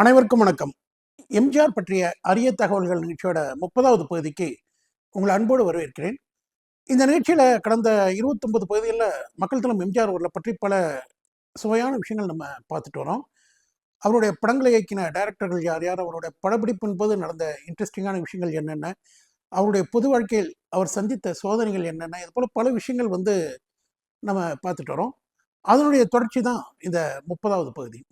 அனைவருக்கும் வணக்கம். எம்ஜிஆர் பற்றிய அரிய தகவல்கள் நிகழ்ச்சியோட முப்பதாவது பகுதிக்கு உங்களை அன்போடு வரவேற்கிறேன். இந்த நிகழ்ச்சியில் கடந்த இருபத்தொன்பது பகுதிகளில் மக்கள் தளம் எம்ஜிஆர் அவர்களை பற்றி பல சுவையான விஷயங்கள் நம்ம பார்த்துட்டு வரோம். அவருடைய படங்களை இயக்கின டைரக்டர்கள் யார் யார் அவருடைய படப்பிடிப்பின் போது நடந்த இன்ட்ரெஸ்டிங்கான விஷயங்கள் என்னென்ன அவருடைய பொது வாழ்க்கையில் அவர் சந்தித்த சோதனைகள் என்னென்ன இது போல் பல விஷயங்கள் வந்து நம்ம பார்த்துட்டு வரோம். அதனுடைய தொடர்ச்சி தான் இந்த முப்பதாவது பகுதி.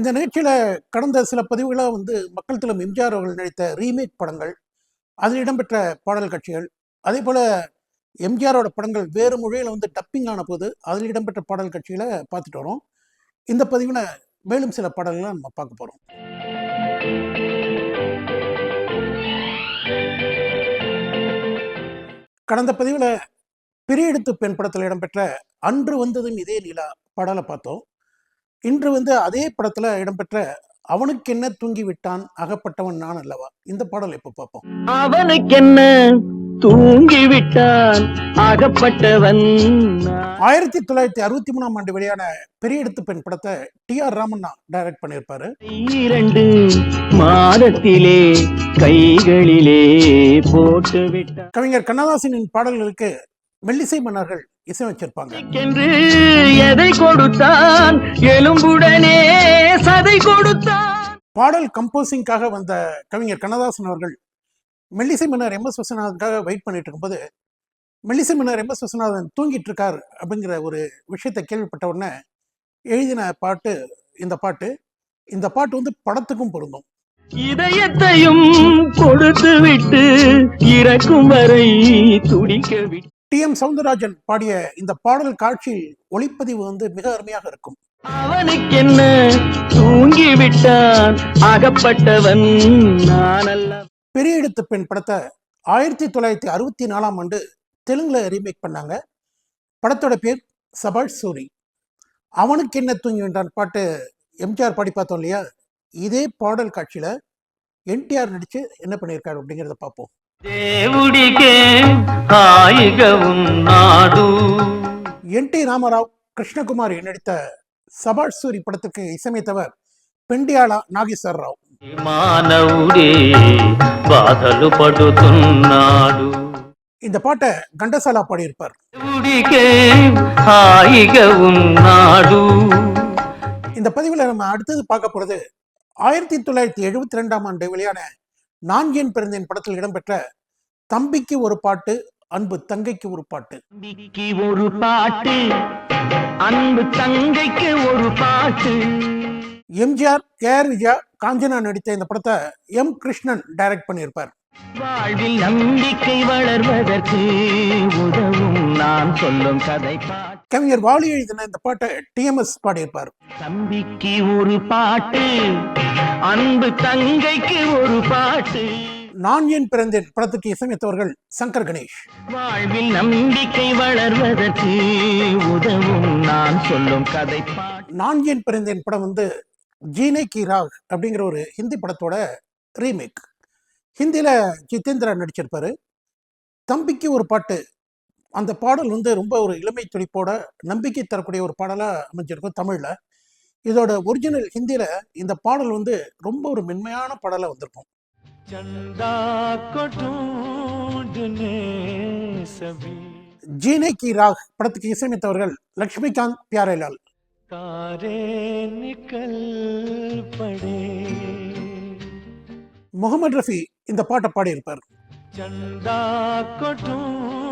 இந்த நிகழ்ச்சியில் கடந்த சில பதிவுகளாக வந்து மக்கள் தலம் எம்ஜிஆர் அவர்கள் நடித்த ரீமேக் படங்கள் அதில் இடம்பெற்ற பாடல் காட்சிகள் அதே போல் எம்ஜிஆரோட படங்கள் வேறு மொழியில் வந்து டப்பிங் ஆன போது அதில் இடம்பெற்ற பாடல் காட்சிகளை பார்த்துட்டு வரோம். இந்த பதிவில் மேலும் சில பாடல்களை நம்ம பார்க்க போகிறோம் கடந்த பதிவில் பெரிய எடுத்து பெண் படத்தில் இடம்பெற்ற அன்று வந்ததும் இதே நிலா பாடலை பார்த்தோம். இன்று வந்து அதே படத்துல இடம்பெற்ற அவனுக்கு என்ன தூங்கி விட்டான் அகப்பட்டவன் நான் அல்லவா? இந்த பாடல் இப்ப பார்ப்போம்? அவனுக்கென்ன தூங்கி விட்டான் அகப்பட்டவன். ஆயிரத்தி தொள்ளாயிரத்தி அறுபத்தி மூணாம் ஆண்டு வெளியான பெரிய எடுத்து பெண் படத்தை டி ஆர் ராமண்ணா டைரக்ட் பண்ணியிருப்பாரு. இரண்டு மாதத்திலே கைகளிலே போட்டு விட்டான் கவிஞர் கண்ணதாசனின் பாடல்களுக்கு மெல்லிசை மன்னர்கள் இசையமைச்சிருப்பாங்க. எதை கொடுத்தான். எலும்புடனே சதை கொடுத்தான். பாடல் கம்போசிங்காக வந்த கவிஞர் கண்ணதாசன் அவர்கள் மெல்லிசை மன்னர் எம் எஸ் விஸ்வநாதனுக்காக வெயிட் பண்ணிட்டு இருக்கும்போது மெல்லிசை மன்னர் எம் எஸ் விஸ்வநாதன் தூங்கிட்டு இருக்கார் அப்படிங்கிற ஒரு விஷயத்தை கேள்விப்பட்ட உடனே எழுதின பாட்டு இந்த பாட்டு இந்த பாட்டு வந்து படத்துக்கும் பொருந்தும். இதயத்தையும் கொடுத்து விட்டு இறக்கும் வரை துடிக்க விட்டு டி. எம். சவுந்தரராஜன் பாடிய இந்த பாடல் காட்சி ஒளிப்பதிவு வந்து மிக அருமையாக இருக்கும். அவனுக்கென்ன தூங்கி விட்டான் அகப்பட்டவன் பெரிய எடுத்து பெண் படத்தை ஆயிரத்தி தொள்ளாயிரத்தி அறுபத்தி நாலாம் ஆண்டு தெலுங்குல ரீமேக் பண்ணாங்க. படத்தோட பேர் சபாஷ் சூரி. அவனுக்கு என்ன தூங்கி வேண்டான் பாட்டு எம்ஜிஆர் பாடி பார்த்தோம் இல்லையா? இதே பாடல் காட்சியில என்டிஆர் நடிச்சு என்ன பண்ணியிருக்காரு அப்படிங்கிறத பார்ப்போம். దేవుడికే హాయిగా ఉన్నాడు என் டி ராமராவ் கிருஷ்ணகுமாரி நடித்த சபாஷ் சூரி படத்துக்கு இசையமைத்தவர் பெண்டியாலா நாகேஸ்வர் ராவ் మానవుడే బాధలు పడుతున్నాడు இந்த பாட்டை கண்டசாலா பாடியிருப்பார் దేవుడికే హాయిగా ఉన్నాడు இந்த பதிவில் நம்ம அடுத்தது பார்க்க போறது ஆயிரத்தி தொள்ளாயிரத்தி எழுபத்தி ரெண்டாம் ஆண்டு வெளியான நான் ஏன் பிறந்தேன்? படத்தில் இடம்பெற்ற தம்பிக்கு ஒரு பாட்டு அன்பு தங்கைக்கு ஒரு பாட்டு. தம்பிக்கு ஒரு பாட்டு அன்பு தங்கைக்கு ஒரு பாட்டு. MGR K R Vijaya Kanchana நடித்த இந்த படத்தை எம் கிருஷ்ணன் டைரக்ட் பண்ணியிருப்பார். வாழ்வில் நம்பிக்கை வளர்வதற்கு உதவும் நான் சொல்லும் கதை கவிஞர் வாலி எழுதின இந்த பாட்டை டிஎம்எஸ் பாடியிருப்பார். தம்பிக்கு ஒரு பாட்டு அன்பு தங்கைக்கு ஒரு பாட்டு. நான் ஏன் பிறந்தேன்? படத்துக்கு இசையமைத்தவர்கள் சங்கர் கணேஷ். வாழ்வில் நம்பிக்கை வளர்வதற்கு உதவும் நான் சொல்லும் கதை பாட்டு நான் ஏன் பிறந்தேன்? படம் வந்து ஜீனே கி ராக் அப்படிங்கிற ஒரு ஹிந்தி படத்தோட ரீமேக். ஹிந்தியில் ஜிதேந்திரா நடிச்சிருப்பாரு. தம்பிக்கு ஒரு பாட்டு அந்த பாடல் வந்து ரொம்ப ஒரு இளமை துடிப்போட நம்பிக்கை தரக்கூடிய ஒரு பாடலாக அமைஞ்சிருக்கும் தமிழில். இதோட ஒரிஜினல் ஹிந்தியில் இந்த பாடல் வந்து ரொம்ப ஒரு மென்மையான பாடலாக வந்திருக்கும். ஜீனே கி ராக் படத்துக்கு இசையமைத்தவர்கள் லக்ஷ்மிகாந்த் பியாரேலால். முகமது ரஃபி இந்த பாட்டை பாடியிருப்பார். சந்தா கொட்டும்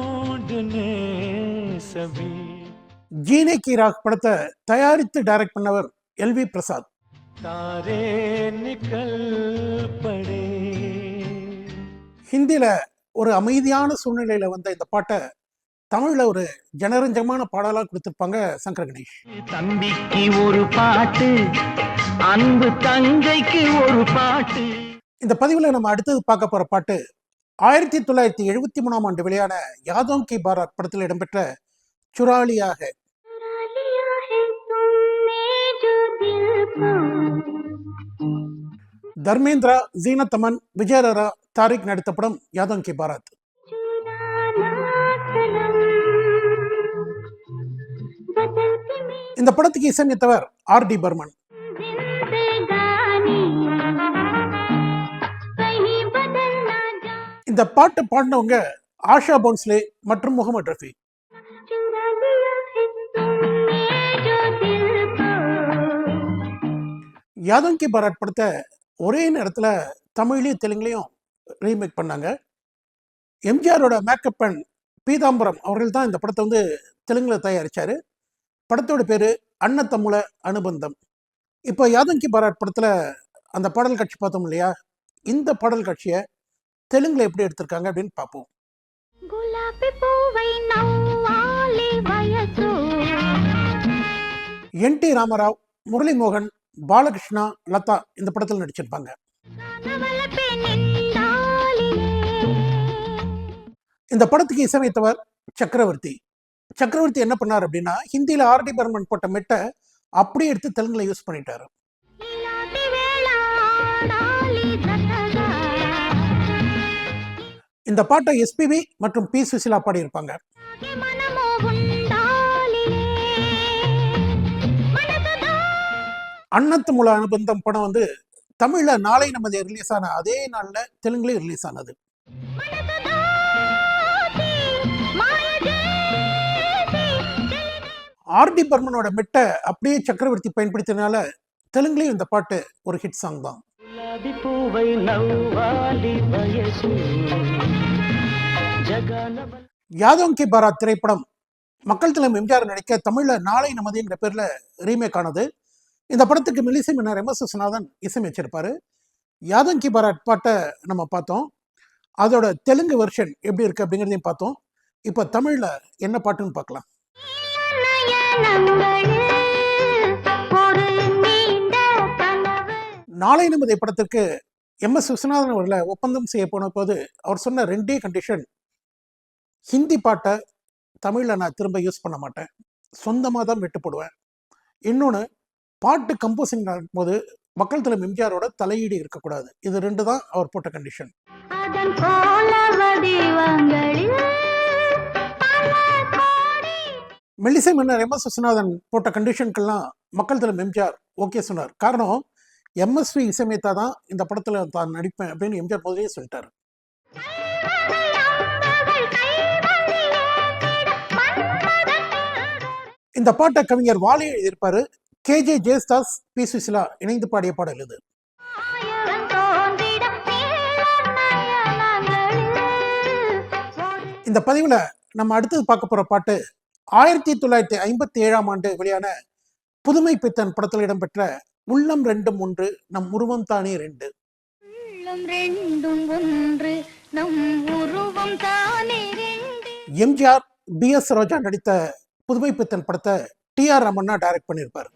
ஜீனே கி ராக் படத்தை தயாரித்து டைரக்ட் பண்ணவர் எல் வி பிரசாத். ஹிந்தியில ஒரு அமைதியான சூழ்நிலையில வந்த இந்த பாட்டை தமிழ்ல ஒரு ஜனரஞ்சமான பாடலா கொடுத்திருப்பாங்க சங்கர கணேஷ். தம்பிக்கு ஒரு பாட்டு அன்பு தங்கைக்கு ஒரு பாட்டு. இந்த பதிவுல நம்ம அடுத்தது பார்க்க போற பாட்டு ஆயிரத்தி தொள்ளாயிரத்தி எழுபத்தி மூணாம் ஆண்டு வெளியான யாதோம் கி பாராத் படத்தில் இடம்பெற்ற சுராலியாக. தர்மேந்திரா ஜீனத்தமன் விஜயரரா தாரிக் நடித்த படம் யாதோம் கி பாரத். இந்த படத்துக்கு இசையமைத்தவர் ஆர் டி பர்மன். இந்த பாட்டு பாடினவங்க ஆஷா போன்ஸ்லே மற்றும் முகமது ரஃபி. யாதவ் கி பாராட் படத்தை ஒரே நேரத்தில் தமிழ்லையும் தெலுங்குலையும் ரீமேக் பண்ணாங்க. எம்ஜிஆரோட மேக்கப் அண்ட் பீதாம்பரம் அவர்கள் தான் இந்த படத்தை வந்து தெலுங்கில் தயாரித்தார் படத்தோட பேர் அன்னத்தமுல அனுபந்தம். இப்போ யாதங்கி பாராட் படத்தில் அந்த பாடல் காட்சி பார்த்தோம் இல்லையா? இந்த பாடல் காட்சியை தெலுங்குல எப்படி எடுத்திருக்காங்க அப்படின்னு பார்ப்போம் என் டி ராமராவ் முரளி மோகன் பாலகிருஷ்ணா லதா இந்த படத்தில் நடிச்சிருப்பாங்க. இந்த படத்துக்கு இசையமைத்தவர் சக்கரவர்த்தி. சக்கரவர்த்தி என்ன பண்ணார் அப்படின்னா ஹிந்தியில் ஆர்டி பர்மன் போட்ட மெட்டை அப்படியே எடுத்து தெலுங்குல யூஸ் பண்ணிட்டாரு. இந்த பாட்டை எஸ்பிபி மற்றும் பி சுசிலா பாடியிருப்பாங்க. அன்னத்து மூல அனுபந்தம் படம் வந்து தமிழ்ல நாளை நமது ரிலீஸ் ஆன அதே நாள்ல தெலுங்குலேயும் ரிலீஸ் ஆனது. ஆர்டி பர்மனோட மெட்டை அப்படியே சக்கரவர்த்தி பயன்படுத்தினால தெலுங்குலேயும் இந்த பாட்டு ஒரு ஹிட் சாங் தான். யாதோங்கி பாரத் திரைப்படம் மக்கள் தலைமை எம்ஜிஆர் நடிக்க தமிழில் நாளை நமதுங்கிற பேரில் ரீமேக் ஆனது. இந்த படத்துக்கு மெல்லிசை மன்னர் எம். எஸ். விஸ்வநாதன் இசையமைச்சிருப்பார். யாதங்கி பாராட் பாட்டை நம்ம பார்த்தோம். அதோட தெலுங்கு வெர்ஷன் எப்படி இருக்குது அப்படிங்கிறதையும் பார்த்தோம். இப்போ தமிழில் என்ன பாட்டுன்னு பார்க்கலாம். நாளை நமது படத்திற்கு எம். எஸ். விஸ்வநாதன் அவர்களை ஒப்பந்தம் செய்ய போன போது அவர் சொன்ன ரெண்டே கண்டிஷன் ஹிந்தி பாட்டை தமிழில் நான் திரும்ப யூஸ் பண்ண மாட்டேன். சொந்தமாக தான் விட்டு போடுவேன் இன்னொன்று பாட்டு கம்போசிங் நடக்கும்போது மக்கள் தலைவர் எம்ஜிஆரோட தலையீடு இருக்கக்கூடாது. இது ரெண்டு தான் அவர் போட்ட கண்டிஷன் மெல்லிசை மன்னர் எம் எஸ் விஸ்வநாதன் போட்ட கண்டிஷனுக்கெல்லாம் மக்கள் தலைவர் எம்ஜிஆர் ஓகே சொன்னார். காரணம் எம்எஸ்வி இசையமைத்தா தான் இந்த படத்தில் தான் நடிப்பேன் அப்படின்னு எம்ஜிஆர் முதலே சொல்லிட்டார். இந்த பாட்டை கவிஞர் வாலி எழுதியிருப்பாரு. K J ஜெயஸ்தாஸ் B. சுசிலா இணைந்து பாடிய பாடல் இது. இந்த பதிவில் நம்ம அடுத்தது பார்க்க போகிற பாட்டு ஆயிரத்தி தொள்ளாயிரத்தி ஐம்பத்தி ஏழாம் ஆண்டு வெளியான புதுமை பித்தன் படத்தில் இடம்பெற்ற உள்ளம் ரெண்டும் ஒன்று நம் உருவம் தானே ரெண்டு. உள்ளம் ரெண்டும் ஒன்று நம் உருவம் தானே ரெண்டு. எம்ஜிஆர் பி எஸ் ரோஜா நடித்த புதுமை பித்தன் படத்தை டி ஆர் ரமண்ணா டைரக்ட் பண்ணியிருப்பார்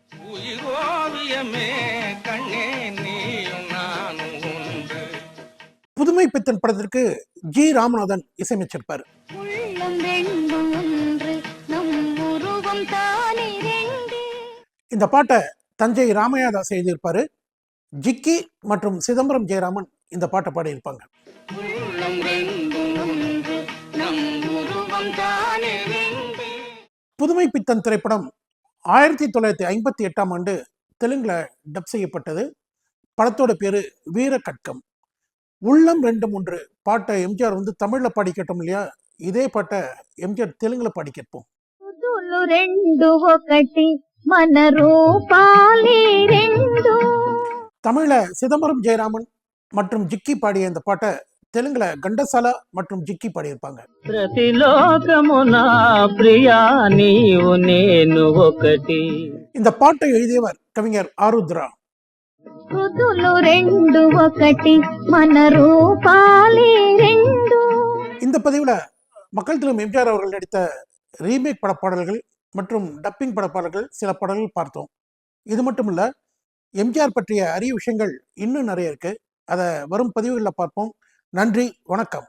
புதுமை பித்தன் படத்திற்கு ஜி. ராமநாதன் இசையமைச்சிருப்பார். உள்ளம் ரெண்டும் ஒன்று நம் உருவம் தானே ரெண்டு. இந்த பாட்டை தஞ்சை ராமையாதாஸ் எழுதியிருப்பாரு. ஜிக்கி மற்றும் சிதம்பரம் ஜெயராமன் இந்த பாட்டை பாடியிருப்பாங்க. புதுமை பித்தன் திரைப்படம் ஆயிரத்தி தொள்ளாயிரத்தி ஐம்பத்தி எட்டாம் ஆண்டு தெலுங்குல டப் செய்யப்பட்டது படத்தோட பேரு வீர கட்கம் உள்ளம் ரெண்டு மூன்று பாட்டை எம்ஜிஆர் வந்து தமிழ்ல பாடி கேட்டோம் இல்லையா இதே பாட்டை எம்ஜிஆர் தெலுங்குல பாடி கேட்போம் తులు రెండు ఒకటి మన రూపాలి రెండు தமிழ்ல சிதம்பரம் ஜெயராமன் மற்றும் ஜிக்கி பாடிய இந்த பாட்டை தெலுங்குல கண்டசாலா மற்றும் ஜிக்கி பாடியிருப்பாங்க. இந்த பாட்டை எழுதியவர் கவிஞர் ஆருத்ரா. இந்த பதிவுல மக்கள் திலும் எம்ஜிஆர் அவர்கள் நடித்த ரீமேக் பட பாடல்கள் மற்றும் டப்பிங் பட பாடல்கள் சில பாடல்கள் பார்த்தோம். இது மட்டும் இல்ல எம்ஜிஆர் பற்றிய அரிய விஷயங்கள் இன்னும் நிறைய இருக்கு. அதை வரும் பதிவுகளில் பார்ப்போம். நன்றி வணக்கம்.